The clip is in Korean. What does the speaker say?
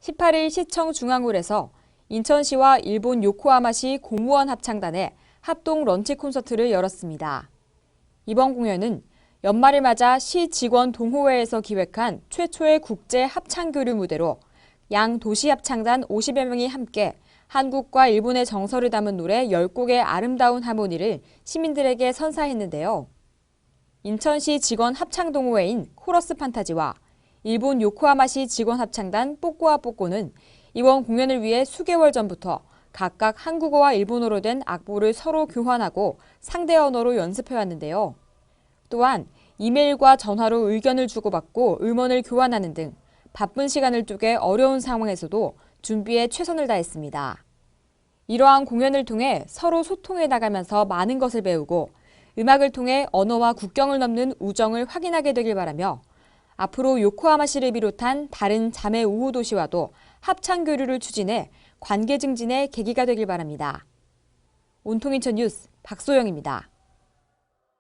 18일 시청 중앙홀에서 인천시와 일본 요코하마시 공무원 합창단의 합동 런치 콘서트를 열었습니다. 이번 공연은 연말을 맞아 시 직원 동호회에서 기획한 최초의 국제 합창 교류 무대로 양 도시 합창단 50여 명이 함께 한국과 일본의 정서를 담은 노래 10곡의 아름다운 하모니를 시민들에게 선사했는데요. 인천시 직원 합창 동호회인 코러스 판타지와 일본 요코하마시 직원 합창단 뽀꼬와 뽀꼬는 이번 공연을 위해 수개월 전부터 각각 한국어와 일본어로 된 악보를 서로 교환하고 상대 언어로 연습해 왔는데요. 또한 이메일과 전화로 의견을 주고받고 음원을 교환하는 등 바쁜 시간을 쪼개 어려운 상황에서도 준비에 최선을 다했습니다. 이러한 공연을 통해 서로 소통해 나가면서 많은 것을 배우고 음악을 통해 언어와 국경을 넘는 우정을 확인하게 되길 바라며 앞으로 요코하마시를 비롯한 다른 자매 우호 도시와도 합창 교류를 추진해 관계 증진의 계기가 되길 바랍니다. 온통 인천 뉴스 박소영입니다.